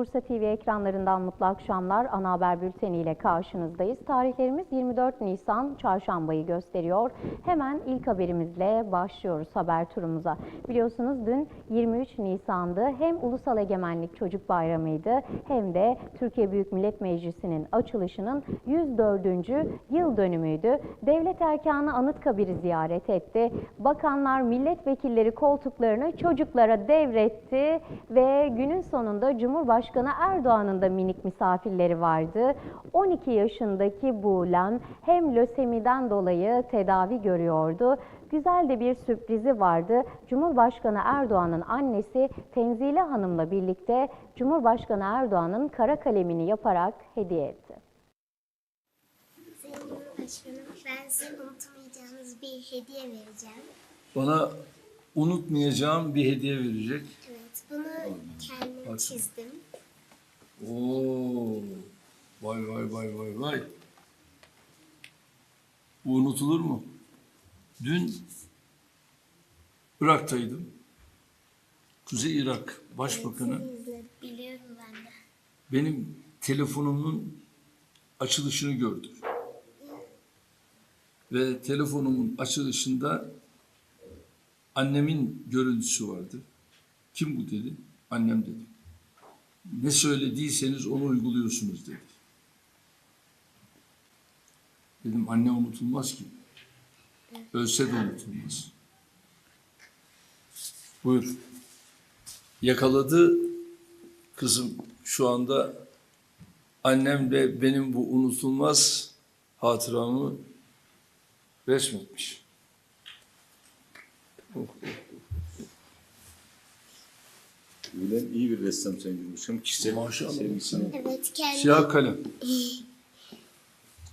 Bursa TV ekranlarından mutlu akşamlar. Ana haber bülteni ile karşınızdayız. Tarihlerimiz 24 Nisan çarşambayı gösteriyor. Hemen ilk haberimizle başlıyoruz haber turumuza. Biliyorsunuz dün 23 Nisan'dı. Hem Ulusal Egemenlik Çocuk Bayramı'ydı hem de Türkiye Büyük Millet Meclisi'nin açılışının 104. yıl dönümüydü. Devlet erkanı Anıtkabir'i ziyaret etti. Bakanlar, milletvekilleri koltuklarını çocuklara devretti ve günün sonunda Cumhurbaşkanı Erdoğan'ın da minik misafirleri vardı. 12 yaşındaki Buğlem hem lösemiden dolayı tedavi görüyordu. Güzel de bir sürprizi vardı. Cumhurbaşkanı Erdoğan'ın annesi Tenzile Hanım'la birlikte Cumhurbaşkanı Erdoğan'ın kara kalemini yaparak hediye etti. Sayın Cumhurbaşkanım, ben size unutmayacağınız bir hediye vereceğim. Bana unutmayacağım bir hediye verecek. Evet, bunu kendim çizdim. Oo, vay vay vay vay vay. Bu unutulur mu? Dün Irak'taydım. Kuzey Irak Başbakanı biliyorum ben de. benim telefonumun açılışını gördü. Ve telefonumun açılışında annemin görüntüsü vardı. Kim bu dedi? Annem dedi. Ne söylediyseniz onu uyguluyorsunuz dedi. Dedim anne unutulmaz ki. Ölse de unutulmaz. Buyur. Yakaladı kızım şu anda annem de benim bu unutulmaz hatıramı resmetmiş. Oh, oh. Öyle iyi bir ressam Sayın Cumhurbaşkanım. Kişisel Maşallah. sevgisini Evet, kendi, Siyah kalem.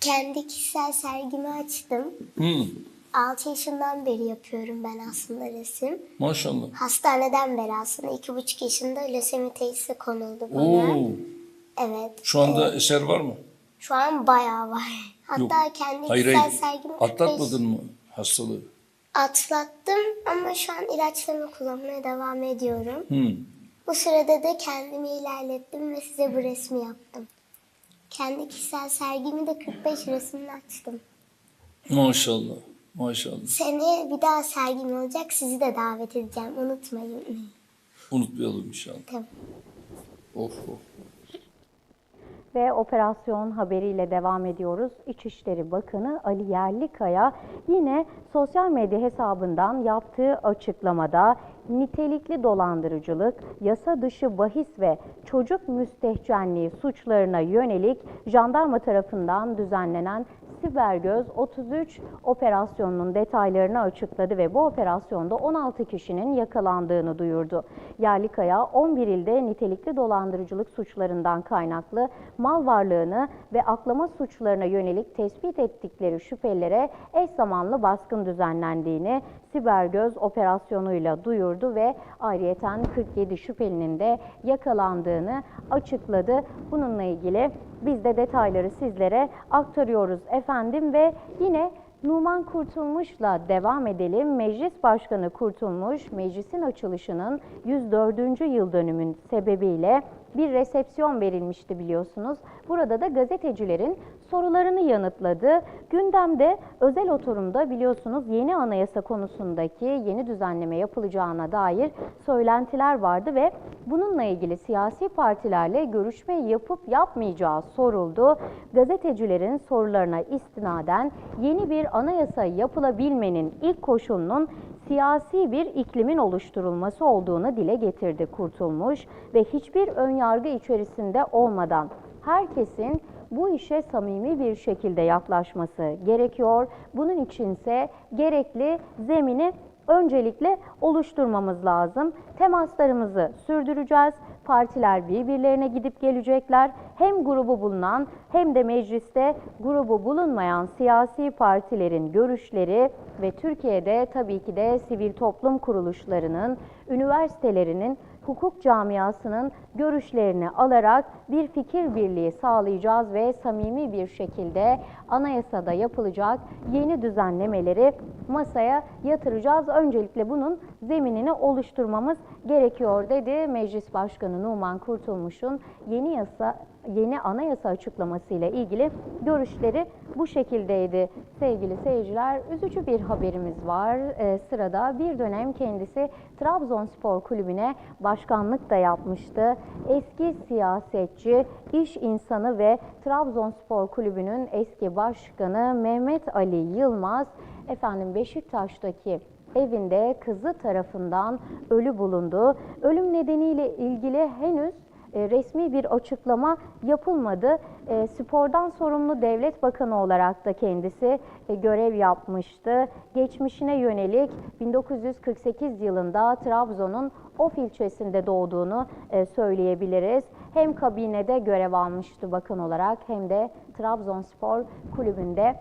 kendi kişisel sergimi açtım. Hı, 6 yaşından beri yapıyorum ben aslında resim. maşallah. Hastaneden beri aslında 2,5 yaşında lösemi teşhisi konuldu bana. Oo, Evet, şu anda eser var mı? şu an bayağı var. Hatta Yok. kendi Hayır kişisel hayır. sergimi 45 Atlatmadın mı hastalığı? Atlattım ama şu an ilaçlarımı kullanmaya devam ediyorum. Hı. Bu sırada da kendimi ilerlettim ve size bu resmi yaptım. Kendi kişisel sergimi de 45 resimle açtım. Maşallah. Maşallah. Seneye bir daha sergim olacak. Sizi de davet edeceğim. Unutmayın. Unutmayalım inşallah. Tamam. Of of. Ve operasyon haberiyle devam ediyoruz. İçişleri Bakanı Ali Yerlikaya yine sosyal medya hesabından yaptığı açıklamada nitelikli dolandırıcılık, yasa dışı bahis ve çocuk müstehcenliği suçlarına yönelik jandarma tarafından düzenlenen Sibergöz 33 operasyonunun detaylarını açıkladı ve bu operasyonda 16 kişinin yakalandığını duyurdu. Yerlikaya 11 ilde nitelikli dolandırıcılık suçlarından kaynaklı mal varlığını ve aklama suçlarına yönelik tespit ettikleri şüphelilere eş zamanlı baskın düzenlendiğini Sibergöz operasyonuyla duyurdu ve ayrıyeten 47 şüphelinin de yakalandığını açıkladı. Bununla ilgili biz de detayları sizlere aktarıyoruz efendim ve yine Numan Kurtulmuş'la devam edelim. Meclis Başkanı Kurtulmuş, meclisin açılışının 104. yıl dönümün sebebiyle bir resepsiyon verilmişti biliyorsunuz. Burada da gazetecilerin sorularını yanıtladı. Gündemde özel oturumda biliyorsunuz yeni anayasa konusundaki yeni düzenleme yapılacağına dair söylentiler vardı ve bununla ilgili siyasi partilerle görüşme yapıp yapmayacağı soruldu. Gazetecilerin sorularına istinaden yeni bir anayasa yapılabilmenin ilk koşulunun siyasi bir iklimin oluşturulması olduğunu dile getirdi Kurtulmuş ve hiçbir önyargı içerisinde olmadan herkesin bu işe samimi bir şekilde yaklaşması gerekiyor. Bunun içinse gerekli zemini öncelikle oluşturmamız lazım. Temaslarımızı sürdüreceğiz. Partiler birbirlerine gidip gelecekler. Hem grubu bulunan hem de mecliste grubu bulunmayan siyasi partilerin görüşleri ve Türkiye'de tabii ki de sivil toplum kuruluşlarının, üniversitelerinin hukuk camiasının görüşlerini alarak bir fikir birliği sağlayacağız ve samimi bir şekilde anayasada yapılacak yeni düzenlemeleri masaya yatıracağız. Öncelikle bunun zeminini oluşturmamız gerekiyor dedi Meclis Başkanı Numan Kurtulmuş'un yeni yasa yeni anayasa açıklamasıyla ilgili görüşleri bu şekildeydi. Sevgili seyirciler, üzücü bir haberimiz var. Ee, sırada bir dönem kendisi Trabzonspor Kulübü'ne başkanlık da yapmıştı. Eski siyasetçi, iş insanı ve Trabzonspor Kulübü'nün eski başkanı Mehmet Ali Yılmaz, efendim Beşiktaş'taki evinde kızı tarafından ölü bulundu. Ölüm nedeniyle ilgili henüz e, resmi bir açıklama yapılmadı. E, Spordan sorumlu devlet bakanı olarak da kendisi e, görev yapmıştı. Geçmişine yönelik 1948 yılında Trabzon'un Of ilçesinde doğduğunu söyleyebiliriz. Hem kabinede görev almıştı bakan olarak hem de Trabzonspor kulübünde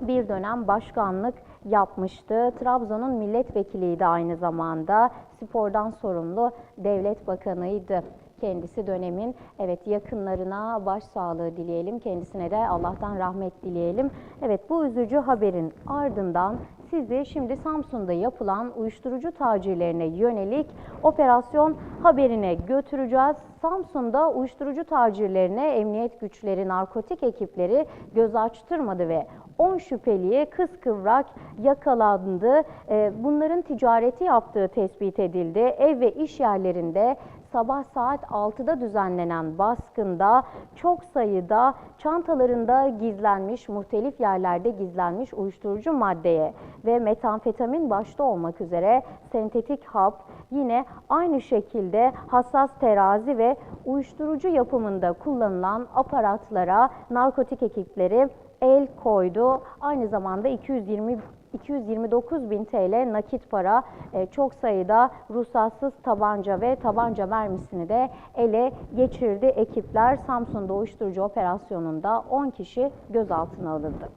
bir dönem başkanlık yapmıştı. Trabzon'un milletvekiliydi aynı zamanda. Spordan sorumlu devlet bakanıydı. Kendisi dönemin evet yakınlarına başsağlığı dileyelim. Kendisine de Allah'tan rahmet dileyelim. Evet bu üzücü haberin ardından sizi şimdi Samsun'da yapılan uyuşturucu tacirlerine yönelik operasyon haberine götüreceğiz. Samsun'da uyuşturucu tacirlerine emniyet güçleri, narkotik ekipleri göz açtırmadı ve 10 şüpheliye kıskıvrak yakalandı. Ee, Bunların ticareti yaptığı tespit edildi. Ev ve iş yerlerinde sabah saat 6'da düzenlenen baskında çok sayıda çantalarında gizlenmiş, muhtelif yerlerde gizlenmiş uyuşturucu maddeye ve metamfetamin başta olmak üzere sentetik hap, yine aynı şekilde hassas terazi ve uyuşturucu yapımında kullanılan aparatlara narkotik ekipleri el koydu. Aynı zamanda 220 229 bin TL nakit para, e, çok sayıda ruhsatsız tabanca ve tabanca mermisini de ele geçirdi. Ekipler Samsun'da uyuşturucu operasyonunda 10 kişi gözaltına alındı.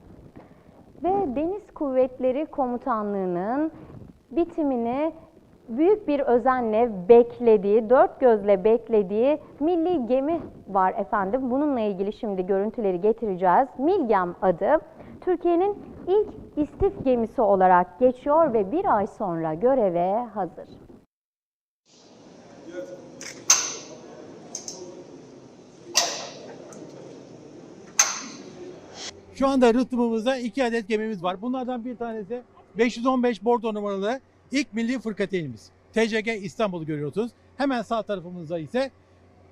Ve Deniz Kuvvetleri Komutanlığı'nın bitimini büyük bir özenle beklediği, dört gözle beklediği milli gemi var efendim. Bununla ilgili şimdi görüntüleri getireceğiz. Milgem adı Türkiye'nin ilk istif gemisi olarak geçiyor ve bir ay sonra göreve hazır. Şu anda rıhtımımızda iki adet gemimiz var. Bunlardan bir tanesi 515 bordo numaralı ilk milli fırkateynimiz. TCG İstanbul'u görüyorsunuz. Hemen sağ tarafımızda ise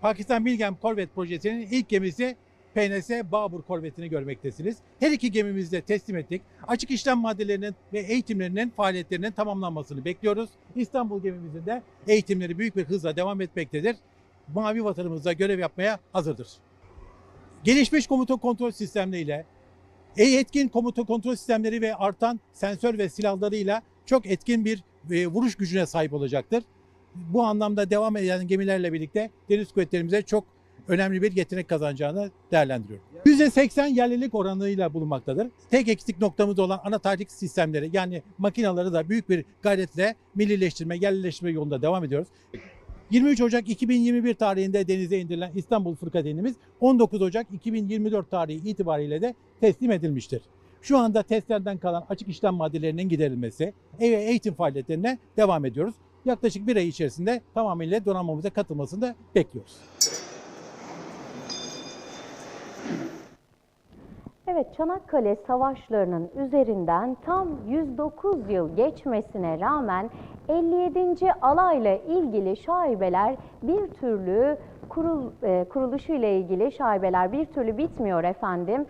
Pakistan Milgem Korvet projesinin ilk gemisi PNS Babur korvetini görmektesiniz. Her iki gemimizi de teslim ettik. Açık işlem maddelerinin ve eğitimlerinin faaliyetlerinin tamamlanmasını bekliyoruz. İstanbul gemimizin de eğitimleri büyük bir hızla devam etmektedir. Mavi vatanımızda görev yapmaya hazırdır. Gelişmiş komuta kontrol sistemleriyle e etkin komuta kontrol sistemleri ve artan sensör ve silahlarıyla çok etkin bir e, vuruş gücüne sahip olacaktır. Bu anlamda devam eden gemilerle birlikte deniz kuvvetlerimize çok önemli bir yetenek kazanacağını değerlendiriyorum. %80 yerlilik oranıyla bulunmaktadır. Tek eksik noktamız olan ana taktik sistemleri yani makinaları da büyük bir gayretle millileştirme, yerlileştirme yolunda devam ediyoruz. 23 Ocak 2021 tarihinde denize indirilen İstanbul Fırkateynimiz 19 Ocak 2024 tarihi itibariyle de teslim edilmiştir. Şu anda testlerden kalan açık işlem maddelerinin giderilmesi ve eğitim faaliyetlerine devam ediyoruz. Yaklaşık bir ay içerisinde tamamıyla donanmamıza katılmasını da bekliyoruz. Evet Çanakkale savaşlarının üzerinden tam 109 yıl geçmesine rağmen 57. alayla ilgili şaibeler bir türlü kurul, e, kuruluşu ile ilgili şaibeler bir türlü bitmiyor efendim.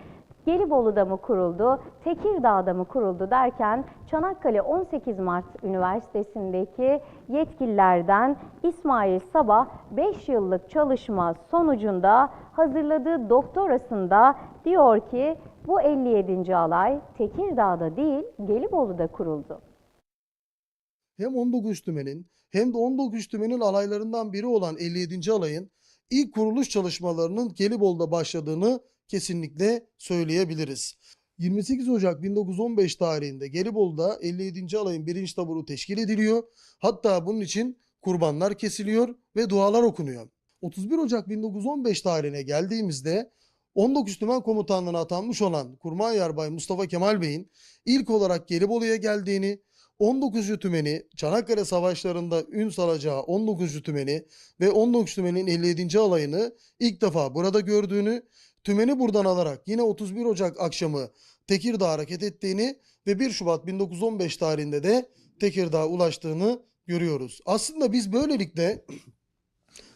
Gelibolu'da mı kuruldu, Tekirdağ'da mı kuruldu derken Çanakkale 18 Mart Üniversitesi'ndeki yetkililerden İsmail Sabah 5 yıllık çalışma sonucunda hazırladığı doktorasında diyor ki bu 57. alay Tekirdağ'da değil Gelibolu'da kuruldu. hem 19 tümenin hem de 19 tümenin alaylarından biri olan 57. alayın ilk kuruluş çalışmalarının Gelibolu'da başladığını kesinlikle söyleyebiliriz. 28 Ocak 1915 tarihinde Gelibolu'da 57. alayın birinci taburu teşkil ediliyor. Hatta bunun için kurbanlar kesiliyor ve dualar okunuyor. 31 Ocak 1915 tarihine geldiğimizde 19 Tümen Komutanlığı'na atanmış olan Kurmay Yarbay Mustafa Kemal Bey'in ilk olarak Gelibolu'ya geldiğini, 19. Tümeni Çanakkale Savaşları'nda ün salacağı 19. Tümeni ve 19 Tümen'in 57. alayını ilk defa burada gördüğünü, tümeni buradan alarak yine 31 Ocak akşamı Tekirdağ hareket ettiğini ve 1 Şubat 1915 tarihinde de Tekirdağ'a ulaştığını görüyoruz. Aslında biz böylelikle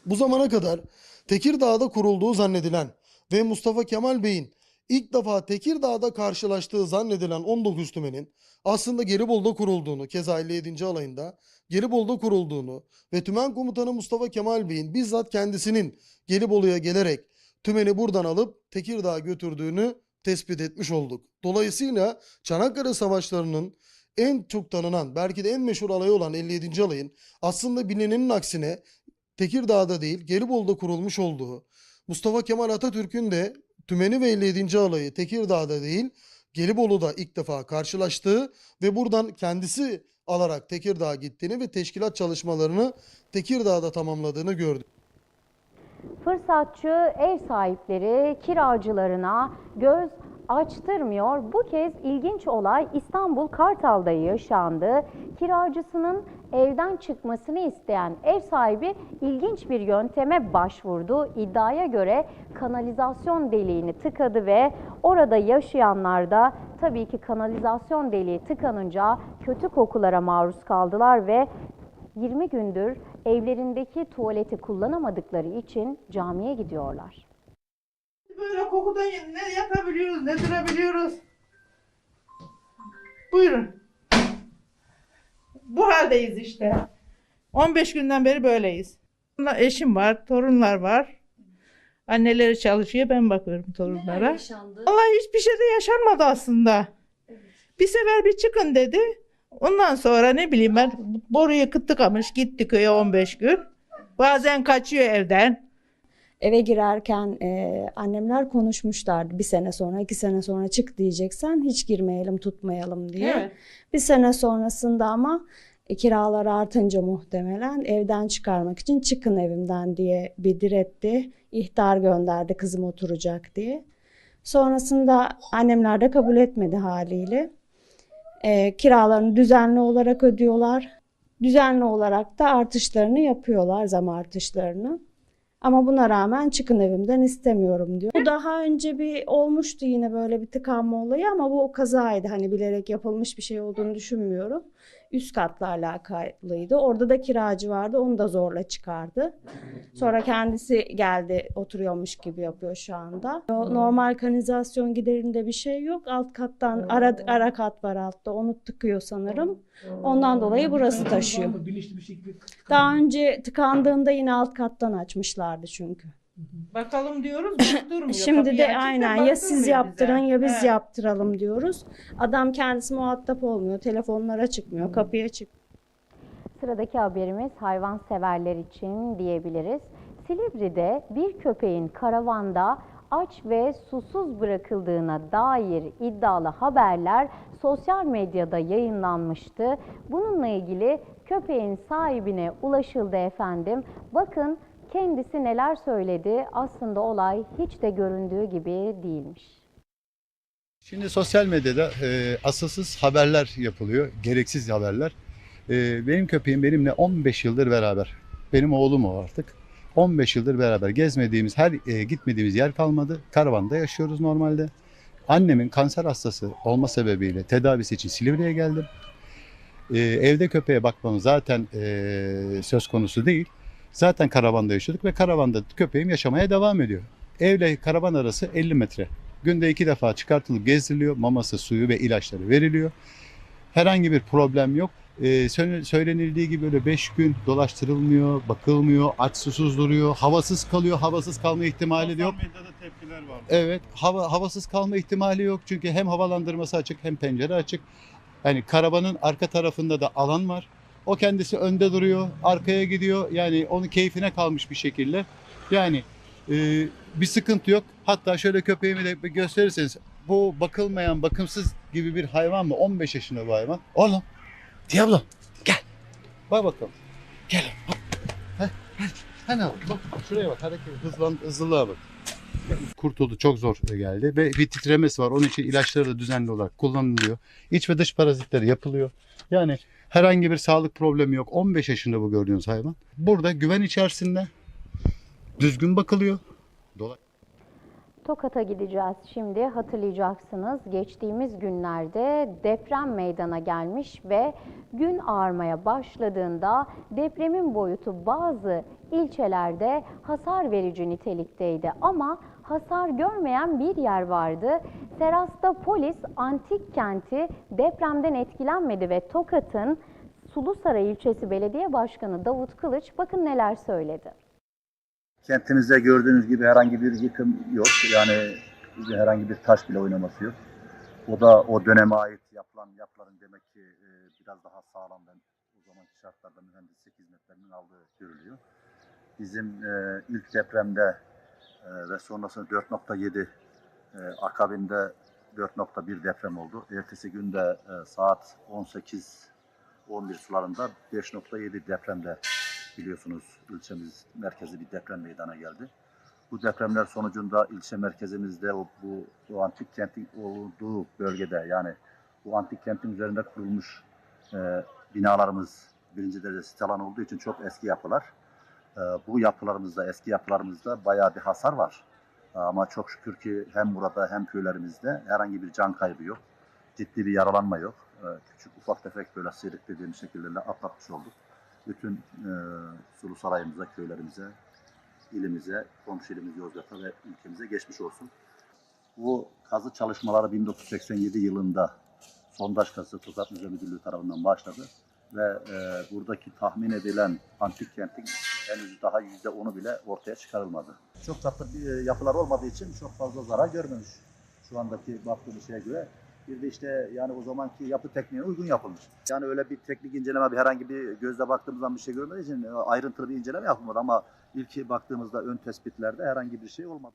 bu zamana kadar Tekirdağ'da kurulduğu zannedilen ve Mustafa Kemal Bey'in ilk defa Tekirdağ'da karşılaştığı zannedilen 19 tümenin aslında Gelibolu'da kurulduğunu, keza 57. alayında Gelibolu'da kurulduğunu ve tümen komutanı Mustafa Kemal Bey'in bizzat kendisinin Gelibolu'ya gelerek tümeni buradan alıp Tekirdağ'a götürdüğünü tespit etmiş olduk. Dolayısıyla Çanakkale Savaşları'nın en çok tanınan, belki de en meşhur alayı olan 57. alayın aslında bilinenin aksine Tekirdağ'da değil, Gelibolu'da kurulmuş olduğu, Mustafa Kemal Atatürk'ün de Tümeni ve 57. alayı Tekirdağ'da değil, Gelibolu'da ilk defa karşılaştığı ve buradan kendisi alarak Tekirdağ'a gittiğini ve teşkilat çalışmalarını Tekirdağ'da tamamladığını gördük. Fırsatçı ev sahipleri kiracılarına göz açtırmıyor. Bu kez ilginç olay İstanbul Kartal'da yaşandı. Kiracısının evden çıkmasını isteyen ev sahibi ilginç bir yönteme başvurdu. İddiaya göre kanalizasyon deliğini tıkadı ve orada yaşayanlar da tabii ki kanalizasyon deliği tıkanınca kötü kokulara maruz kaldılar ve 20 gündür evlerindeki tuvaleti kullanamadıkları için camiye gidiyorlar. Böyle kokudan ne yatabiliyoruz ne durabiliyoruz. Buyurun. Bu haldeyiz işte. 15 günden beri böyleyiz. Eşim var, torunlar var. Anneleri çalışıyor, ben bakıyorum torunlara. Vallahi hiçbir şey de yaşanmadı aslında. Bir sefer bir çıkın dedi. Ondan sonra ne bileyim ben boruyu tıkamış gitti köye 15 gün. Bazen kaçıyor evden. eve girerken e, annemler konuşmuşlardı bir sene sonra iki sene sonra çık diyeceksen hiç girmeyelim tutmayalım diye. Bir sene sonrasında ama e, kiralar artınca muhtemelen evden çıkarmak için çıkın evimden diye bir diretti. İhtar gönderdi kızım oturacak diye. Sonrasında annemler de kabul etmedi haliyle. E, kiralarını düzenli olarak ödüyorlar. Düzenli olarak da artışlarını yapıyorlar, zam artışlarını. Ama buna rağmen çıkın evimden istemiyorum diyor. Bu daha önce bir olmuştu yine böyle bir tıkanma olayı ama bu o kazaydı. Hani bilerek yapılmış bir şey olduğunu düşünmüyorum. Üst katla alakalıydı. Orada da kiracı vardı. Onu da zorla çıkardı. Sonra kendisi geldi oturuyormuş gibi yapıyor şu anda. O normal kanalizasyon giderinde bir şey yok. Alt kattan ara, ara kat var altta. Onu tıkıyor sanırım. Ondan dolayı burası taşıyor. Daha önce tıkandığında yine alt kattan açmışlardı çünkü. Bakalım diyoruz, durmuyor. Şimdi Kapıyı de aynen ya siz yaptırın bize. ya biz Evet. yaptıralım diyoruz. Adam kendisi muhatap olmuyor. Telefonlara çıkmıyor, kapıya çık. Sıradaki haberimiz hayvan severler için diyebiliriz. Silivri'de bir köpeğin karavanda aç ve susuz bırakıldığına dair iddialı haberler sosyal medyada yayınlanmıştı. Bununla ilgili köpeğin sahibine ulaşıldı efendim. Bakın kendisi neler söyledi. Aslında olay hiç de göründüğü gibi değilmiş. Şimdi sosyal medyada e, asılsız haberler yapılıyor, gereksiz haberler. E, benim köpeğim benimle 15 yıldır beraber. Benim oğlum o artık. 15 yıldır beraber gezmediğimiz, her e, gitmediğimiz yer kalmadı. Karavanda yaşıyoruz normalde. Annemin kanser hastası olma sebebiyle tedavisi için Silivri'ye geldim. E, evde köpeğe bakmam zaten e, söz konusu değil. Zaten karavanda yaşıyorduk ve karavanda köpeğim yaşamaya devam ediyor. Evle karavan arası 50 metre. Günde iki defa çıkartılıp gezdiriliyor. Maması, suyu ve ilaçları veriliyor. Herhangi bir problem yok. Ee, söyle- söylenildiği gibi öyle 5 gün dolaştırılmıyor, bakılmıyor, aç susuz duruyor, havasız kalıyor, havasız kalma ihtimali de yok. medyada tepkiler var. Evet, hava havasız kalma ihtimali yok çünkü hem havalandırması açık hem pencere açık. Yani karavanın arka tarafında da alan var. O kendisi önde duruyor, arkaya gidiyor. Yani onun keyfine kalmış bir şekilde. Yani e, bir sıkıntı yok. Hatta şöyle köpeğimi de gösterirseniz bu bakılmayan, bakımsız gibi bir hayvan mı? 15 yaşında bu hayvan. Oğlum, Diablo gel. Bak bakalım. Gel. Heh. Hani bak şuraya bak hareket hızlan hızlılığa bak. Kurtuldu çok zor geldi ve bir titremesi var. Onun için ilaçları da düzenli olarak kullanılıyor. İç ve dış parazitleri yapılıyor. Yani herhangi bir sağlık problemi yok. 15 yaşında bu gördüğünüz hayvan. Burada güven içerisinde düzgün bakılıyor. Dolay- Tokat'a gideceğiz şimdi. Hatırlayacaksınız geçtiğimiz günlerde deprem meydana gelmiş ve gün ağarmaya başladığında depremin boyutu bazı ilçelerde hasar verici nitelikteydi. Ama hasar görmeyen bir yer vardı. Seras'ta polis antik kenti depremden etkilenmedi ve Tokat'ın Sulusaray ilçesi belediye başkanı Davut Kılıç bakın neler söyledi. Kentimizde gördüğünüz gibi herhangi bir yıkım yok. Yani herhangi bir taş bile oynaması yok. O da o döneme ait yapılan yapıların demek ki e, biraz daha sağlam ben o zamanki şartlarda mühendislik hizmetlerinin aldığı görülüyor. Bizim e, ilk depremde e, ve sonrasında 4.7 e, akabinde 4.1 deprem oldu. Ertesi günde e, saat 18 11 sularında 5.7 depremde biliyorsunuz ilçemiz merkezi bir deprem meydana geldi. Bu depremler sonucunda ilçe merkezimizde o, bu, o antik kentin olduğu bölgede yani bu antik kentin üzerinde kurulmuş e, binalarımız birinci derece sit alan olduğu için çok eski yapılar. E, bu yapılarımızda, eski yapılarımızda bayağı bir hasar var. Ama çok şükür ki hem burada hem köylerimizde herhangi bir can kaybı yok. Ciddi bir yaralanma yok. E, küçük ufak tefek böyle sıyrık dediğimiz şekillerle atlatmış olduk bütün e, Sulu Sarayımıza, köylerimize, ilimize, komşu ilimiz Yozgat'a ve ülkemize geçmiş olsun. Bu kazı çalışmaları 1987 yılında sondaj kazı Tokat Müze Müdürlüğü tarafından başladı ve e, buradaki tahmin edilen antik kentin henüz daha yüzde onu bile ortaya çıkarılmadı. Çok tatlı bir, e, yapılar olmadığı için çok fazla zarar görmemiş şu andaki baktığımız şeye göre. Bir de işte yani o zamanki yapı tekniğine uygun yapılmış. Yani öyle bir teknik inceleme, bir herhangi bir gözle baktığımızdan bir şey görmediği için e, ayrıntılı bir inceleme yapılmadı ama ilk baktığımızda ön tespitlerde herhangi bir şey olmadı.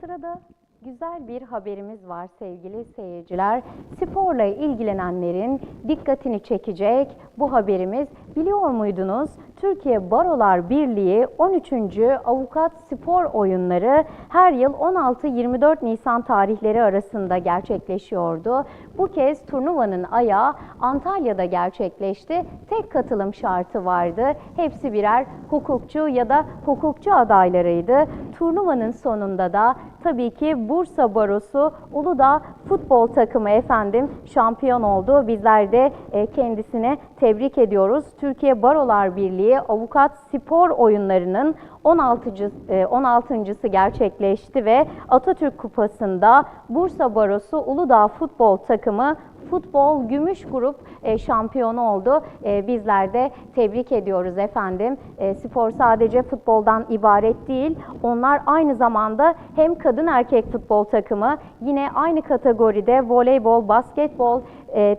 Sırada güzel bir haberimiz var sevgili seyirciler. Sporla ilgilenenlerin dikkatini çekecek bu haberimiz. Biliyor muydunuz? Türkiye Barolar Birliği 13. Avukat Spor Oyunları her yıl 16-24 Nisan tarihleri arasında gerçekleşiyordu. Bu kez turnuvanın ayağı Antalya'da gerçekleşti. Tek katılım şartı vardı. Hepsi birer hukukçu ya da hukukçu adaylarıydı. Turnuvanın sonunda da tabii ki Bursa Barosu Uludağ futbol takımı efendim şampiyon oldu. Bizler de e, kendisine tebrik ediyoruz. Türkiye Barolar Birliği Avukat Spor Oyunları'nın 16. e, 16.sı gerçekleşti ve Atatürk Kupası'nda Bursa Barosu Uludağ futbol takımı futbol gümüş grup e, şampiyonu oldu. E, bizler de tebrik ediyoruz efendim. E, spor sadece futboldan ibaret değil. Onlar aynı zamanda hem kadın erkek futbol takımı yine aynı kategoride voleybol, basketbol,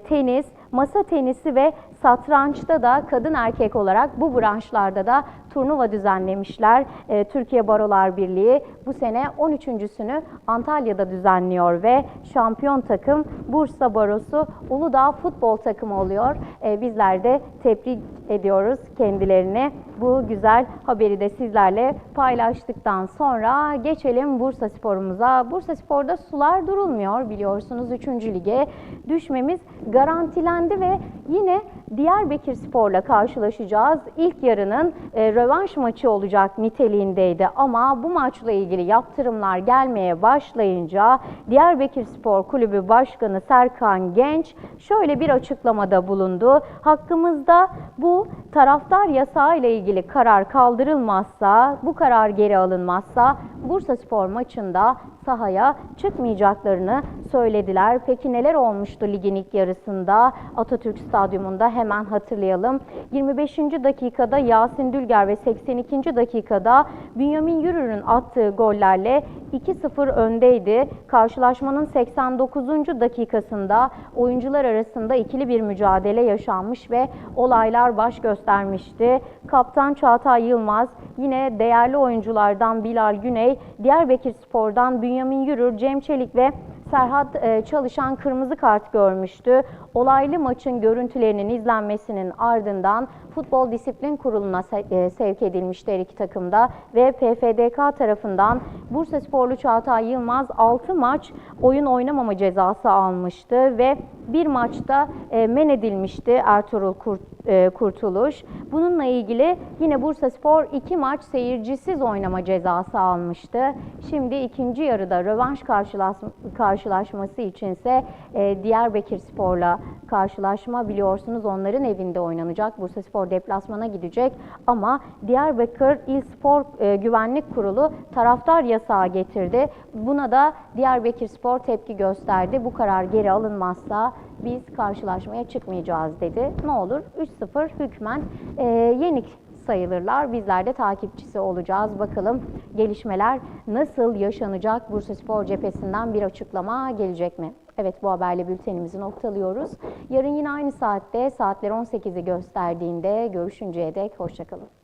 tenis, masa tenisi ve satrançta da kadın erkek olarak bu branşlarda da turnuva düzenlemişler. Ee, Türkiye Barolar Birliği bu sene 13.sünü Antalya'da düzenliyor ve şampiyon takım Bursa Barosu Uludağ futbol takımı oluyor. Ee, bizler de tebrik ediyoruz kendilerini. Bu güzel haberi de sizlerle paylaştıktan sonra geçelim Bursa Spor'umuza. Bursa Spor'da sular durulmuyor biliyorsunuz 3. lige düşmemiz garantilendi ve yine Diyarbakır Spor'la karşılaşacağız. İlk yarının e, rövanş maçı olacak niteliğindeydi ama bu maçla ilgili yaptırımlar gelmeye başlayınca Diyarbakır Spor Kulübü Başkanı Serkan Genç şöyle bir açıklamada bulundu. Hakkımızda bu taraftar yasağı ile ilgili karar kaldırılmazsa, bu karar geri alınmazsa Bursa Spor maçında sahaya çıkmayacaklarını söylediler. Peki neler olmuştu ligin ilk yarısında Atatürk Stadyumunda hemen hatırlayalım. 25. dakikada Yasin Dülger ve 82. dakikada Bünyamin Yürür'ün attığı gollerle 2-0 öndeydi. Karşılaşmanın 89. dakikasında oyuncular arasında ikili bir mücadele yaşanmış ve olaylar baş göstermişti. Kaptan Çağatay Yılmaz yine değerli oyunculardan Bilal Güney, Diyarbakır Spor'dan Bünyamin Yürür, Cem Çelik ve Serhat e, Çalışan kırmızı kart görmüştü. Olaylı maçın görüntülerinin izlenmesinin ardından Futbol Disiplin Kurulu'na e, sevk edilmişti her iki takımda ve PFDK tarafından Bursa Sporlu Çağatay Yılmaz 6 maç oyun oynamama cezası almıştı ve bir maçta e, men edilmişti Ertuğrul e, Kurtuluş. Bununla ilgili yine Bursa Spor 2 maç seyircisiz oynama cezası almıştı. Şimdi ikinci yarıda rövanş karşılaş- karşılaşması içinse e, Diyarbakır Spor'la karşılaşma biliyorsunuz onların evinde oynanacak. Bursa Spor deplasmana gidecek ama Diyarbakır İl Spor e, Güvenlik Kurulu taraftar yasağı getirdi. Buna da Diyarbakır Spor tepki gösterdi. Bu karar geri alınmazsa biz karşılaşmaya çıkmayacağız dedi. Ne olur 3-0 hükmen e, yenik sayılırlar. Bizler de takipçisi olacağız. Bakalım gelişmeler nasıl yaşanacak? Bursa Spor cephesinden bir açıklama gelecek mi? Evet bu haberle bültenimizi noktalıyoruz. Yarın yine aynı saatte saatler 18'i gösterdiğinde görüşünceye dek hoşçakalın.